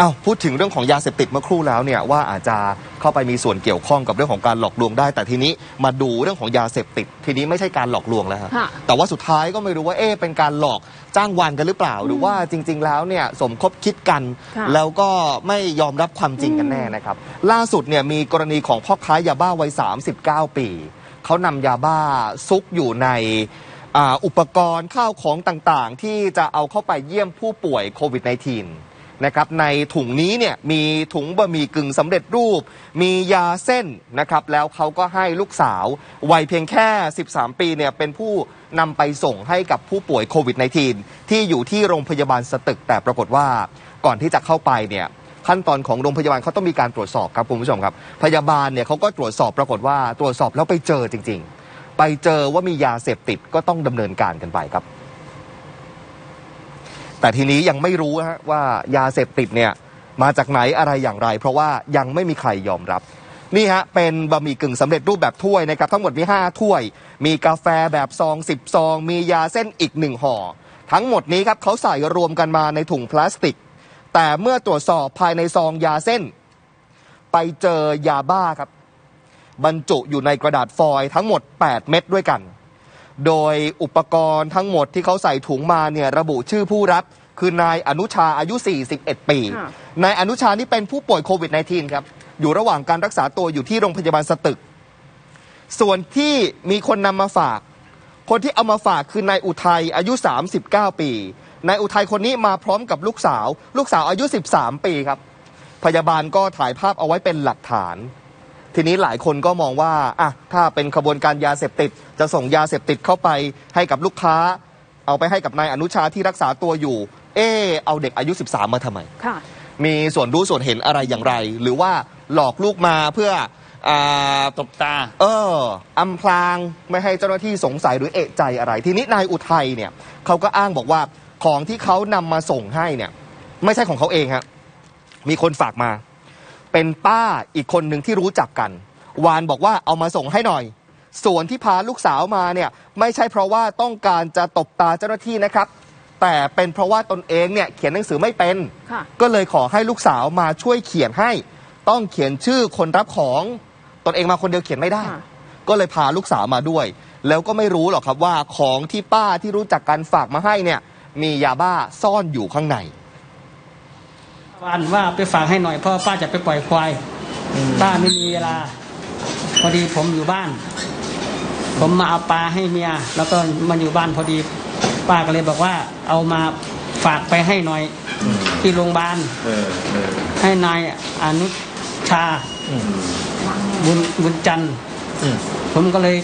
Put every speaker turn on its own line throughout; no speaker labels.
อ้าวพูดถึงเรื่องของยาเสพติดเมื่อครู่แล้วเนี่ยว่าอาจจะเข้าไปมีส่วนเกี่ยวข้องกับเรื่องของการหลอกลวงได้ แต่ทีนี้มาดูเรื่องของยาเสพติด ทีนี้ไม่ใช่การหลอกลวงแล้วฮะ
ค่ะ
แต่ว่าสุดท้ายก็ไม่รู้ว่าเอ๊ะเป็นการหลอกจ้างวานกันหรือเปล่า หรือว่าจริง ๆ แล้วเนี่ยสมคบคิดกัน
ค่ะ
แล้วก็ไม่ยอมรับความจริงกันแน่นะครับ ล่าสุดเนี่ยมีกรณีของพ่อค้ายาบ้าวัย 39 ปี เขานำยาบ้าซุกอยู่ในอ่าอุปกรณ์ข้าวของต่างๆ ที่จะเอาเข้าไปเยี่ยมผู้ป่วยโควิด -19 นะครับในถุงนี้เนี่ยมีถุงบะหมี่กึ่งสำเร็จรูป มียาเส้นนะครับแล้วเขาก็ให้ลูกสาววัยเพียงแค่ 13 ปีเนี่ยเป็นผู้นำไปส่งให้กับผู้ป่วยโควิด -19 ที่อยู่ที่โรงพยาบาลสตึก แต่ปรากฏว่าก่อนที่จะเข้าไปเนี่ยขั้นตอนของโรงพยาบาลเขาต้องมีการตรวจสอบครับคุณผู้ชมครับ พยาบาลเนี่ยเขาก็ตรวจสอบปรากฏว่าตรวจสอบแล้วไปเจอจริง ๆ ไปเจอว่ามียาเสพติดก็ต้องดำเนินการกันไปครับ แต่ทีนี้ยังไม่รู้ฮะว่ายาเสพติดเนี่ยมาจากไหนอะไรอย่างไร เพราะว่ายังไม่มีใครยอมรับ นี่ฮะเป็นบะหมี่กึ่งสำเร็จรูปแบบถ้วยนะครับทั้งหมดมี 5 ถ้วย มีกาแฟแบบซอง10ซอง มียาเส้นอีกหนึ่งห่อทั้งหมดนี้ครับเขาใส่รวมกันมาในถุงพลาสติก แต่เมื่อตรวจสอบภายในซองยาเส้น ไปเจอยาบ้าครับ บรรจุอยู่ในกระดาษฟอยล์ทั้งหมด 8 เม็ดด้วยกัน โดยอุปกรณ์ทั้งหมดที่เขาใส่ถุงมาเนี่ยระบุชื่อผู้รับ คือนายอนุชาอายุ 41 ปี
ค่ะ
นายอนุชานี่เป็นผู้ป่วยโควิด -19 ครับ อยู่ระหว่างการรักษาตัวอยู่ที่โรงพยาบาลสตึก ส่วนที่มีคนนำมาฝาก คนที่เอามาฝากคือนายอุทัยอายุ 39 ปี นายอุทัยคนนี้มาพร้อมกับลูกสาว ลูกสาวอายุ 13 ปีครับ พยาบาลก็ถ่ายภาพเอาไว้เป็นหลักฐาน ทีนี้หลายคนก็มองว่าอะถ้าเป็นขบวนการยาเสพติด จะส่งยาเสพติดเข้าไปให้กับลูกค้า เอาไปให้กับนายอนุชาที่รักษาตัวอยู่ เออเอาเด็กอายุ 13 มาทำไม
ค่ะ
มีส่วนรู้ส่วนเห็นอะไรอย่างไร หรือว่าหลอกลูกมาเพื่ออ่า
ตบตา
เอออำพรางไม่ให้เจ้าหน้าที่สงสัยหรือเอะใจอะไร ทีนี้นายอุทัยเนี่ยเขาก็อ้างบอกว่าของที่เขานำมาส่งให้เนี่ย ไม่ใช่ของเขาเองฮะมีคนฝากมา เป็นป้าอีกคนหนึ่งที่รู้จักกัน วานบอกว่าเอามาส่งให้หน่อย ส่วนที่พาลูกสาวมาเนี่ยไม่ใช่เพราะว่าต้องการจะตบตาเจ้าหน้าที่นะครับ แต่เป็นเพราะว่าตนเองเนี่ยเขียนหนังสือไม่เป็น
ค่ะ
ก็เลยขอให้ลูกสาวมาช่วยเขียนให้ ต้องเขียนชื่อคนรับของตนเองมาคนเดียวเขียนไม่ได้
ค่ะ
ก็เลยพาลูกสาวมาด้วย แล้วก็ไม่รู้หรอกครับว่าของที่ป้าที่รู้จักกันฝากมาให้เนี่ยมียาบ้าซ่อนอยู่ข้างใน
วานว่าไปฝากให้หน่อยเพราะป้าจะไปปล่อยควายป้าไม่มีเวลา พอดีผมอยู่บ้าน ผมมาเอาปลาให้เมียแล้วก็มันอยู่บ้านพอดี ป้าก็เลยบอกว่า เอามาฝากไปให้หน่อยที่โรงพยาบาลให้นายอนุชาบุญบุญจันทร์ผมก็เลย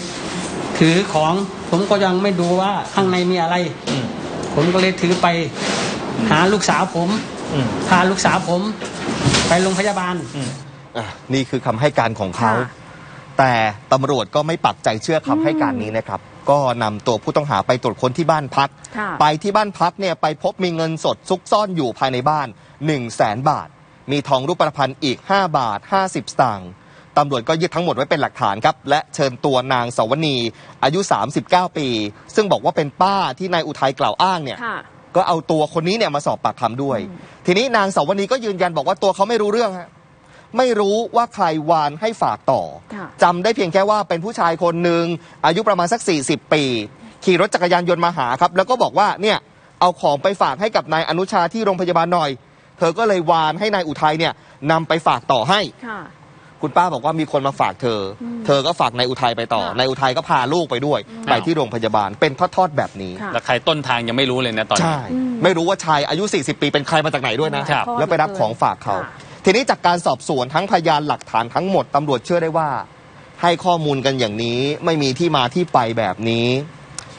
ถือของ ผมก็ยังไม่ดูว่าข้างในมีอะไร ผมก็เลยถือไปหาลูกสาวผม พาลูกสาวผม ไปโรงพยาบาล
อะนี่คือคำให้การของเขา
ค่ะ
แต่ตำรวจก็ไม่ปักใจเชื่อคำให้การนี้นะครับ ก็นำตัวผู้ต้องหาไปตรวจค้นที่บ้านพัก
ค่ะ
ไปที่บ้านพักเนี่ยไปพบมีเงินสดซุกซ่อนอยู่ภายในบ้าน 1 0 0 0 0แสนบาท มีทองรูปประพันธ์อีก 5 บาท 50 สตางค์ตำรวจก็ยึดทั้งหมดไว้เป็นหลักฐานครับ และเชิญตัวนางสวนีอายุ 39 ปี ซึ่งบอกว่าเป็นป้าที่นายอุทัยกล่าวอ้างเนี่ย
ค่ะ
ก็เอาตัวคนนี้เนี่ยมาสอบปากคำด้วย ทีนี้นางสาวนีก็ยืนยันบอกว่าตัวเขาไม่รู้เรื่องฮะไม่รู้ว่าใครวานให้ฝากต่อ
ค่ะ
จำได้เพียงแค่ว่าเป็นผู้ชายคนหนึ่งอายุประมาณสัก 40 ปี ขี่รถจักรยานยนต์มาหาครับ แล้วก็บอกว่าเนี่ยเอาของไปฝากให้กับนายอนุชาที่โรงพยาบาลหน่อย เธอก็เลยวานให้นายอุทัยเนี่ยนำไปฝากต่อให้
ค่ะ
คุณป้าบอกว่ามีคนมาฝากเธออ
ม
เธอก็ฝากนายอุทัยไปต่อ
ค่ะ
นายอุทัยก็พาลูกไปด้วย ไปที่โรงพยาบาลเป็นทอดๆแบบนี้
ค่ะ
แล้วใครต้นทางยังไม่รู้เลยนะตอนนี้
ใช่
อืม
ไม่รู้ว่าชายอายุ 40 ปีเป็นใครมาจากไหนด้วยนะ
ครับ
แล้วไปรับของฝากเขา
ค่ะ
ทีนี้จากการสอบสวนทั้งพยานหลักฐานทั้งหมดตำรวจเชื่อได้ว่า ให้ข้อมูลกันอย่างนี้ไม่มีที่มาที่ไปแบบนี้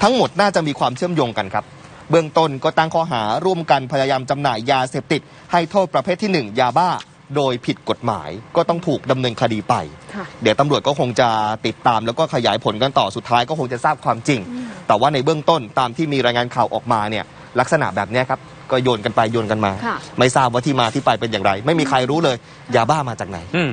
ทั้งหมดน่าจะมีความเชื่อมโยงกันครับ เบื้องต้นก็ตั้งข้อหาร่วมกันพยายามจำหน่ายยาเสพติด ให้โทษประเภทที่หนึ่งยาบ้า โดยผิดกฎหมายก็ต้องถูกดำเนินคดีไป
ค่ะ
เดี๋ยวตำรวจก็คงจะติดตามแล้วก็ขยายผลกันต่อสุดท้ายก็คงจะทราบความจริง แต่ว่าในเบื้องต้นตามที่มีรายงานข่าวออกมาเนี่ยลักษณะแบบเนี้ยครับก็โยนกันไปโยนกันมา
ค่ะ
ไม่ทราบว่าที่มาที่ไปเป็นอย่างไร ไม่มีใครรู้เลย ยาบ้ามาจากไหน
อืม